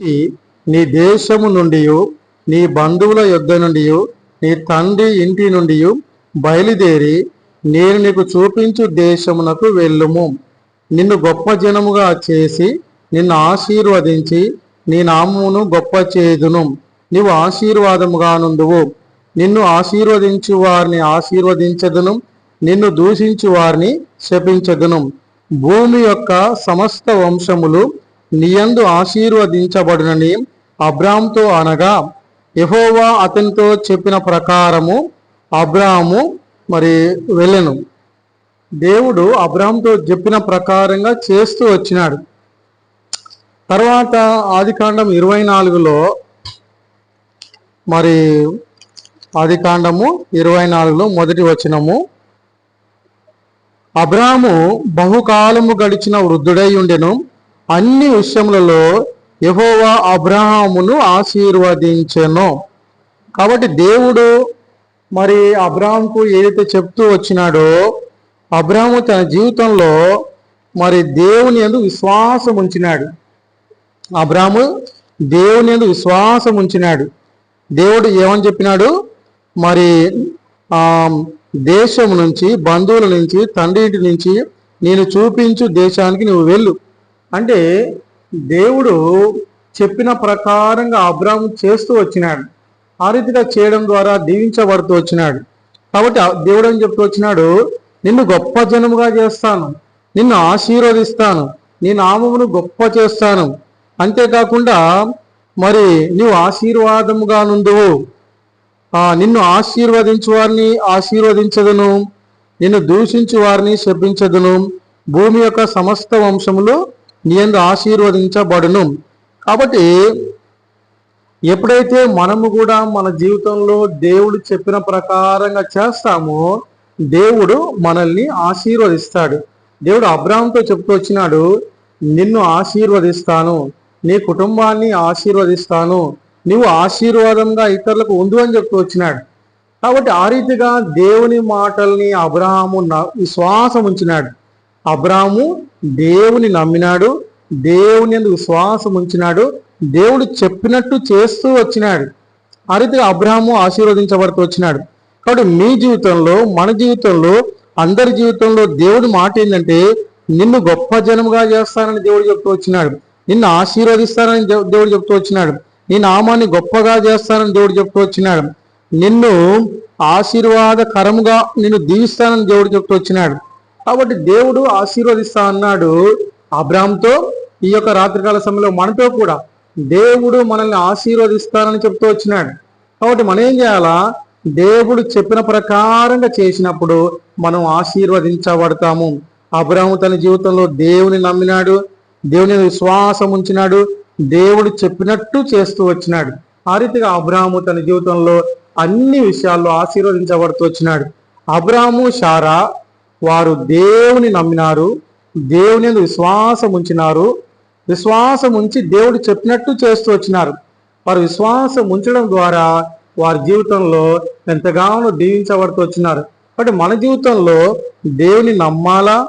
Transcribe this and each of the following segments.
నీ దేశము నుండి నీ బంధువుల యొద్ద నుండి నీ తండ్రి ఇంటి నుండి బయలుదేరి నేను నీకు చూపించు దేశమునకు వెళ్ళుము. నిన్ను గొప్ప జనముగా చేసి నిన్ను ఆశీర్వదించి నీ నామమును గొప్ప చేదును. నీవు ఆశీర్వాదముగా నుండువు. నిన్ను ఆశీర్వదించు వారిని ఆశీర్వదించదును. నిన్ను దూషించు వారిని శపించదును. భూమి యొక్క సమస్త వంశములు నీయందు ఆశీర్వదించబడునని అబ్రామ్తో అనగా ఎహోవా అతనితో చెప్పిన ప్రకారము అబ్రాము మరి వెళ్ళెను. దేవుడు అబ్రామ్తో చెప్పిన ప్రకారంగా చేస్తూ వచ్చినాడు. తర్వాత ఆదికాండం ఇరవై నాలుగులో మరి ఆదికాండము ఇరవై నాలుగులో మొదటి వచనము అబ్రాము బహుకాలము గడిచిన వృద్ధుడై ఉండెను. అన్ని విషయములలో యహోవా అబ్రహామును ఆశీర్వదించెను. కాబట్టి దేవుడు మరి అబ్రాహంకు ఏదైతే చెప్తూ వచ్చినాడో అబ్రాహము తన జీవితంలో మరి దేవుని యందు విశ్వాసం ఉంచినాడు. అబ్రాహము దేవుని ఎందు విశ్వాసం ఉంచినాడు. దేవుడు ఏమని చెప్పినాడు? మరి దేశం నుంచి బంధువుల నుంచి తండ్రి ఇంటి నుంచి నేను చూపించు దేశానికి నువ్వు వెళ్ళు. అంటే దేవుడు చెప్పిన ప్రకారంగా అబ్రాహం చేస్తూ వచ్చినాడు. ఆ రీతిగా చేయడం ద్వారా దీవించబడుతూ వచ్చినాడు. కాబట్టి దేవుడు అని చెప్తూ వచ్చినాడు? నిన్ను గొప్ప జనముగా చేస్తాను. నిన్ను ఆశీర్వదిస్తాను. నీ నామమును గొప్ప చేస్తాను. అంతేకాకుండా మరి నీవు ఆశీర్వాదముగా నుండువు. నిన్ను ఆశీర్వదించు వారిని ఆశీర్వదించదును. నిన్ను దూషించు వారిని శపించదును. భూమి యొక్క సమస్త వంశములు నేను ఆశీర్వదించబడును. కాబట్టి ఎప్పుడైతే మనము కూడా మన జీవితంలో దేవుడు చెప్పిన ప్రకారంగా చేస్తామో దేవుడు మనల్ని ఆశీర్వదిస్తాడు. దేవుడు అబ్రాహంతో చెప్తూ వచ్చినాడు నిన్ను ఆశీర్వదిస్తాను నీ కుటుంబాన్ని ఆశీర్వదిస్తాను నువ్వు ఆశీర్వాదంగా ఇతరులకు ఉండు అని చెప్తూ వచ్చినాడు. కాబట్టి ఆ రీతిగా దేవుని మాటల్ని అబ్రాహాము న- విశ్వాసం ఉంచినాడు. అబ్రాహాము దేవుని నమ్మినాడు దేవుని ఎందుకు విశ్వాసం ఉంచినాడు. దేవుడు చెప్పినట్టు చేస్తూ వచ్చినాడు. ఆ రీతిగా అబ్రహము ఆశీర్వదించబడుతూ వచ్చినాడు. కాబట్టి మీ జీవితంలో మన జీవితంలో అందరి జీవితంలో దేవుడి మాట ఏంటంటే నిన్ను గొప్ప జనముగా చేస్తానని దేవుడు చెప్తూ వచ్చినాడు. నిన్ను ఆశీర్వదిస్తానని దేవుడు చెప్తూ వచ్చినాడు. నీ నామాన్ని గొప్పగా చేస్తానని దేవుడు చెప్తూ వచ్చినాడు. నిన్ను ఆశీర్వాదకరముగా నిన్ను దీవిస్తానని దేవుడు చెప్తూ వచ్చినాడు. కాబట్టి దేవుడు ఆశీర్వదిస్తా అన్నాడు. అబ్రామ్తో ఈ యొక్క రాత్రికాల సమయంలో మనతో కూడా దేవుడు మనల్ని ఆశీర్వదిస్తానని చెప్తూ వచ్చినాడు. కాబట్టి మనం ఏం చేయాలా? దేవుడు చెప్పిన ప్రకారంగా చేసినప్పుడు మనం ఆశీర్వదించబడతాము. అబ్రాము తన జీవితంలో దేవుని నమ్మినాడు దేవుని విశ్వాసం ఉంచినాడు దేవుడు చెప్పినట్టు చేస్తూ వచ్చినాడు. ఆ రీతిగా అబ్రాము తన జీవితంలో అన్ని విషయాల్లో ఆశీర్వదించబడుతూ వచ్చినాడు. అబ్రాము షారా వారు దేవుని నమ్మినారు దేవుని విశ్వాసం ఉంచినారు. విశ్వాసం ఉంచి దేవుడు చెప్పినట్టు చేస్తూ వచ్చినారు. వారు విశ్వాసం ఉంచడం ద్వారా వారి జీవితంలో ఎంతగానో దీవించబడుతూ వచ్చినారు. కాబట్టి మన జీవితంలో దేవుని నమ్మాలా?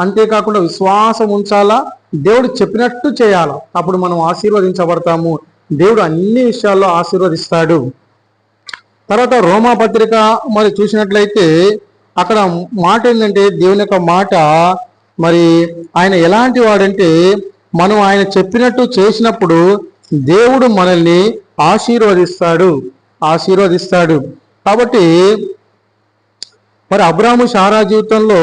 అంతేకాకుండా విశ్వాసం ఉంచాలా? దేవుడు చెప్పినట్టు చేయాలా? అప్పుడు మనం ఆశీర్వదించబడతాము. దేవుడు అన్ని విషయాల్లో ఆశీర్వదిస్తాడు. తర్వాత రోమా పత్రిక మరి చూసినట్లయితే అక్కడ మాట ఏంటంటే దేవుని యొక్క మాట మరి ఆయన ఎలాంటి వాడంటే మనం ఆయన చెప్పినట్టు చేసినప్పుడు దేవుడు మనల్ని ఆశీర్వదిస్తాడు ఆశీర్వదిస్తాడు. కాబట్టి మరి అబ్రాహ్ము శారా జీవితంలో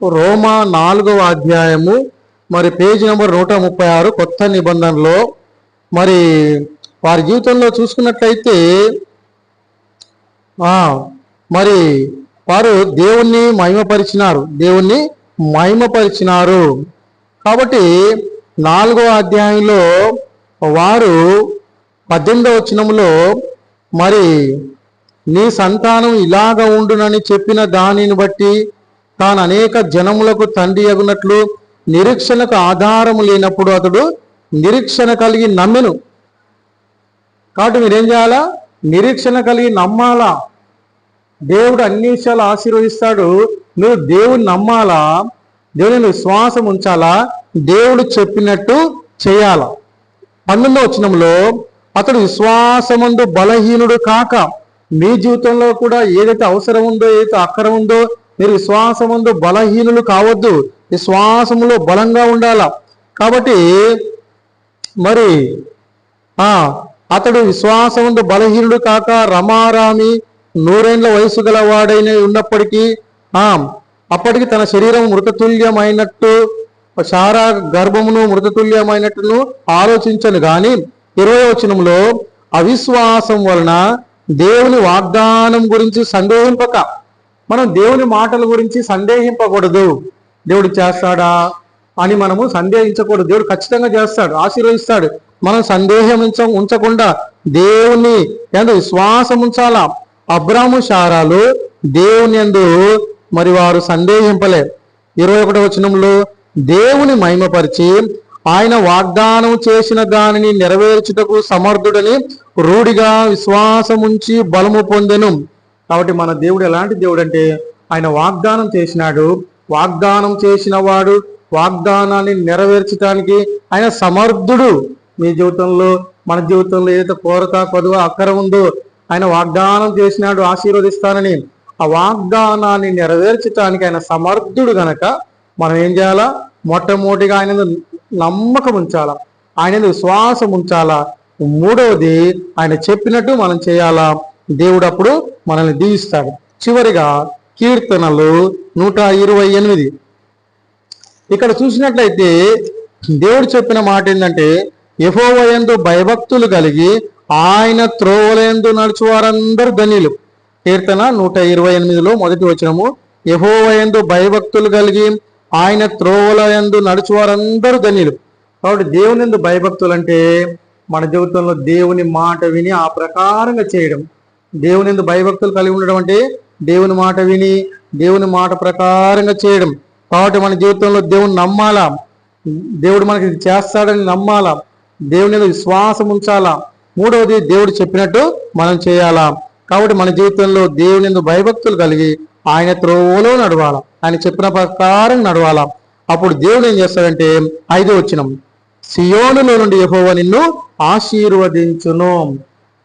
రోమా నాలుగవ అధ్యాయము మరి పేజీ నెంబర్ నూట ముప్పై ఆరు కొత్త నిబంధనలో మరి వారి జీవితంలో చూసుకున్నట్లయితే మరి వారు దేవుణ్ణి మహిమపరిచినారు. దేవుణ్ణి మహిమపరిచినారు. కాబట్టి నాలుగో అధ్యాయంలో వారు పద్దెనిమిదవ వచనంలో మరి నీ సంతానం ఇలాగ ఉండునని చెప్పిన దానిని బట్టి తాను అనేక జనములకు తండ్రి అగునట్లు నిరీక్షణకు ఆధారం లేనప్పుడు అతడు నిరీక్షణ కలిగి నమ్మెను. కాబట్టి మీరేం చేయాలా? నిరీక్షణ కలిగి నమ్మాలా? దేవుడు అన్ని విషయాలు ఆశీర్వదిస్తాడు. నువ్వు దేవుని నమ్మాలా? దేవుని విశ్వాసం ఉంచాలా? దేవుడు చెప్పినట్టు చేయాలా? పన్నెండో వచనంలో అతడు విశ్వాసముందు బలహీనుడు కాక మీ జీవితంలో కూడా ఏదైతే అవసరం ఉందో ఏదైతే అక్కర ఉందో మీరు విశ్వాసముందు బలహీనులు కావద్దు. విశ్వాసములో బలంగా ఉండాల? కాబట్టి మరి ఆ అతడు విశ్వాసముందు బలహీనుడు కాక రమారామి నూరేండ్ల వయసు గలవాడైన ఉన్నప్పటికీ ఆ అప్పటికి తన శరీరం మృతతుల్యమైనట్టు శారా గర్భమును మృతతుల్యమైనట్టును ఆలోచించను గాని ఇరవై వచనంలో అవిశ్వాసం వలన దేవుని వాగ్దానం గురించి సందేహింపక మనం దేవుని మాటల గురించి సందేహింపకూడదు. దేవుడు చేస్తాడా అని మనము సందేహించకూడదు. దేవుడు ఖచ్చితంగా చేస్తాడు ఆశీర్వదిస్తాడు. మనం సందేహం ఉంచకుండా దేవుని ఎంత విశ్వాసం ఉంచాలా? అబ్రాము శారాలు దేవుని ఎందు మరి వారు సందేహింపలే. ఇరవై ఒకటి వచనంలో దేవుని మహిమపరిచి ఆయన వాగ్దానం చేసిన దానిని నెరవేర్చుటకు సమర్థుడని రూఢిగా విశ్వాసముంచి బలము పొందెను. కాబట్టి మన దేవుడు ఎలాంటి దేవుడు అంటే ఆయన వాగ్దానం చేసినాడు. వాగ్దానం చేసిన వాడు వాగ్దానాన్ని నెరవేర్చడానికి ఆయన సమర్థుడు. మీ జీవితంలో మన జీవితంలో ఏదైతే కోరత కొదువ అక్కర ఉందో ఆయన వాగ్దానం చేసినాడు ఆశీర్వదిస్తానని. ఆ వాగ్దానాన్ని నెరవేర్చడానికి ఆయన సమర్థుడు గనక మనం ఏం చేయాలా? మొట్టమొదటిగా ఆయన నమ్మకం ఉంచాలా? ఆయన విశ్వాసం ఉంచాలా? మూడవది ఆయన చెప్పినట్టు మనం చేయాలా? దేవుడు అప్పుడు మనల్ని దీవిస్తాడు. చివరిగా కీర్తనలు నూట ఇరవై ఎనిమిది. ఇక్కడ చూసినట్లయితే దేవుడు చెప్పిన మాట ఏంటంటే యహోవయంతో భయభక్తులు కలిగి ఆయన త్రోవలందు నడుచు వారందరూ ధన్యులు. కీర్తన నూట ఇరవై ఎనిమిదిలో మొదటి వచనము యహోవయందు భయభక్తులు కలిగి ఆయన త్రోవలయందు నడుచు వారందరూ ధన్యులు. కాబట్టి దేవుని ఎందు భయభక్తులు అంటే మన జీవితంలో దేవుని మాట విని ఆ ప్రకారంగా చేయడం. దేవుని ఎందు భయభక్తులు కలిగి ఉండడం అంటే దేవుని మాట విని దేవుని మాట ప్రకారంగా చేయడం. కాబట్టి మన జీవితంలో దేవుని నమ్మాలా? దేవుడు మనకి చేస్తాడని నమ్మాలా? దేవుని మీద విశ్వాసం ఉంచాలా? మూడవది దేవుడు చెప్పినట్టు మనం చేయాలా. కాబట్టి మన జీవితంలో దేవుని భయభక్తులు కలిగి ఆయన త్రోవలో నడవాల. ఆయన చెప్పిన ప్రకారం నడవాల. అప్పుడు దేవుడు ఏం చేస్తాడంటే ఐదో వచ్చినం సియోనులో నుండి యెహోవా నిన్ను ఆశీర్వదించును.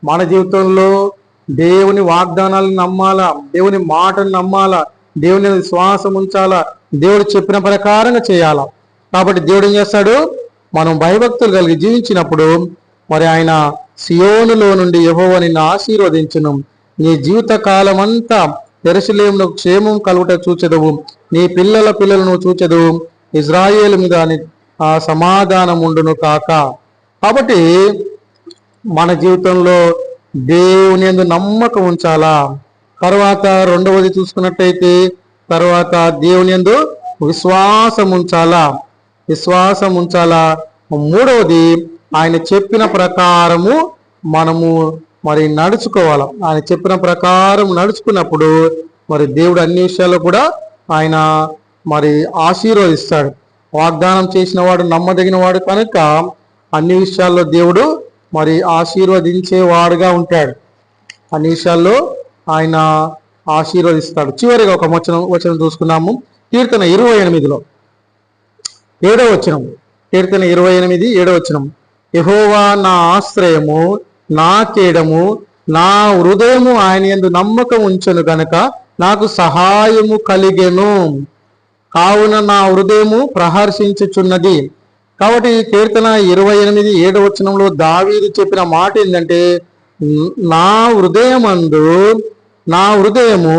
మన జీవితంలో దేవుని వాగ్దానాలను నమ్మాలా దేవుని మాటను నమ్మాలా దేవుని శ్వాసం విశ్వాసం ఉంచాలా దేవుడు చెప్పిన ప్రకారంగా చేయాలా. కాబట్టి దేవుడు ఏం చేస్తాడు? మనం భయభక్తులు కలిగి జీవించినప్పుడు మరి ఆయన సియోనులో నుండి యెహోవా నిన్ను ఆశీర్వదించును. నీ జీవిత కాలమంతా అంతా క్షేమం కలుగుట చూచెదవు. నీ పిల్లల పిల్లలను చూచెదవు. ఇజ్రాయేల్ మీద ఆ సమాధానం ఉండును కాక. కాబట్టి మన జీవితంలో దేవుని ఎందు నమ్మకం ఉంచాలా? తర్వాత రెండవది చూసుకున్నట్టయితే తర్వాత దేవుని ఎందు విశ్వాసం ఉంచాలా విశ్వాసం ఉంచాలా మూడవది ఆయన చెప్పిన ప్రకారము మనము మరి నడుచుకోవాలి. ఆయన చెప్పిన ప్రకారం నడుచుకున్నప్పుడు మరి దేవుడు అన్ని విషయాల్లో కూడా ఆయన మరి ఆశీర్వదిస్తాడు. వాగ్దానం చేసిన వాడు నమ్మదగిన వాడు కనుక అన్ని విషయాల్లో దేవుడు మరి ఆశీర్వదించేవాడుగా ఉంటాడు. అన్ని విషయాల్లో ఆయన ఆశీర్వదిస్తాడు. చివరిగా ఒక వచనం వచనం చూసుకున్నాము. కీర్తన ఇరవై ఎనిమిదిలో ఏడో వచనం. కీర్తన ఇరవై ఎనిమిది ఏడవ వచనం. యహోవా నా ఆశ్రయము నా కేడము నా హృదయము ఆయన యందు నమ్మకం ఉంచను గనక నాకు సహాయము కలిగెను. కావున నా హృదయము ప్రహర్షించుచున్నది. కాబట్టి ఈ కీర్తన ఇరవై ఎనిమిది ఏడవ వచనంలో దావీదు చెప్పిన మాట ఏంటంటే నా హృదయమందు నా హృదయము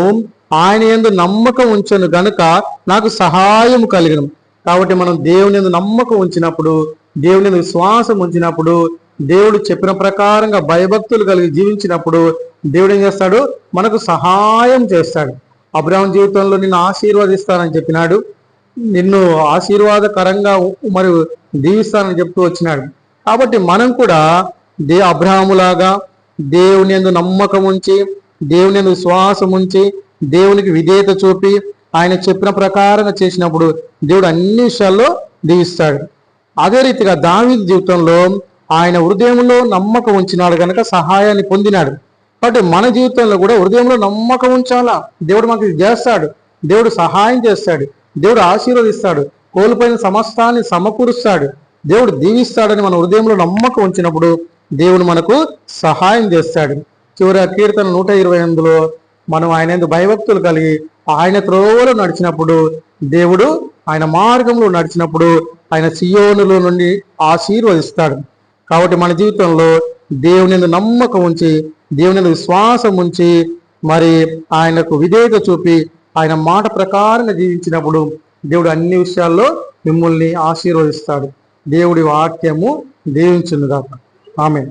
ఆయన యందు నమ్మకం ఉంచను గనుక నాకు సహాయం కలిగను. కాబట్టి మనం దేవుని యందు నమ్మకం ఉంచినప్పుడు దేవుని విశ్వాసం ఉంచినప్పుడు దేవుడు చెప్పిన ప్రకారంగా భయభక్తులు కలిగి జీవించినప్పుడు దేవుడు ఏం చేస్తాడు? మనకు సహాయం చేస్తాడు. అబ్రాహం జీవితంలో నిన్ను ఆశీర్వదిస్తానని చెప్పినాడు. నిన్ను ఆశీర్వాదకరంగా మరి దీవిస్తానని చెప్తూ వచ్చినాడు. కాబట్టి మనం కూడా దే అబ్రాహములాగా దేవుని ఎందు నమ్మకం ఉంచి దేవుని ఎందు విశ్వాసం ఉంచి దేవునికి విధేయత చూపి ఆయన చెప్పిన ప్రకారంగా చేసినప్పుడు దేవుడు అన్ని విషయాల్లో దీవిస్తాడు. అదే రీతిగా దావీదు జీవితంలో ఆయన హృదయంలో నమ్మకం ఉంచినాడు కనుక సహాయాన్ని పొందినాడు. కాబట్టి మన జీవితంలో కూడా హృదయంలో నమ్మకం ఉంచాలా? దేవుడు మనకి చేస్తాడు. దేవుడు సహాయం చేస్తాడు. దేవుడు ఆశీర్వదిస్తాడు. కోల్పోయిన సమస్తాన్ని సమకూరుస్తాడు. దేవుడు దీవిస్తాడని మన హృదయంలో నమ్మకం ఉంచినప్పుడు దేవుడు మనకు సహాయం చేస్తాడు. చివరి కీర్తన నూట ఇరవై ఎనిమిదిలో మనం ఆయన ఎందుకు భయభక్తులు కలిగి ఆయన త్రోవలో నడిచినప్పుడు దేవుడు ఆయన మార్గంలో నడిచినప్పుడు ఆయన సియోనులో నుండి ఆశీర్వదిస్తాడు. కాబట్టి మన జీవితంలో దేవుని నమ్మకం ఉంచి దేవుని విశ్వాసం ఉంచి మరి ఆయనకు విధేయత చూపి ఆయన మాట ప్రకారంగా జీవించినప్పుడు దేవుడు అన్ని విషయాల్లో మిమ్మల్ని ఆశీర్వదిస్తాడు. దేవుడి వాక్యము దీవించునుగాక ఆమె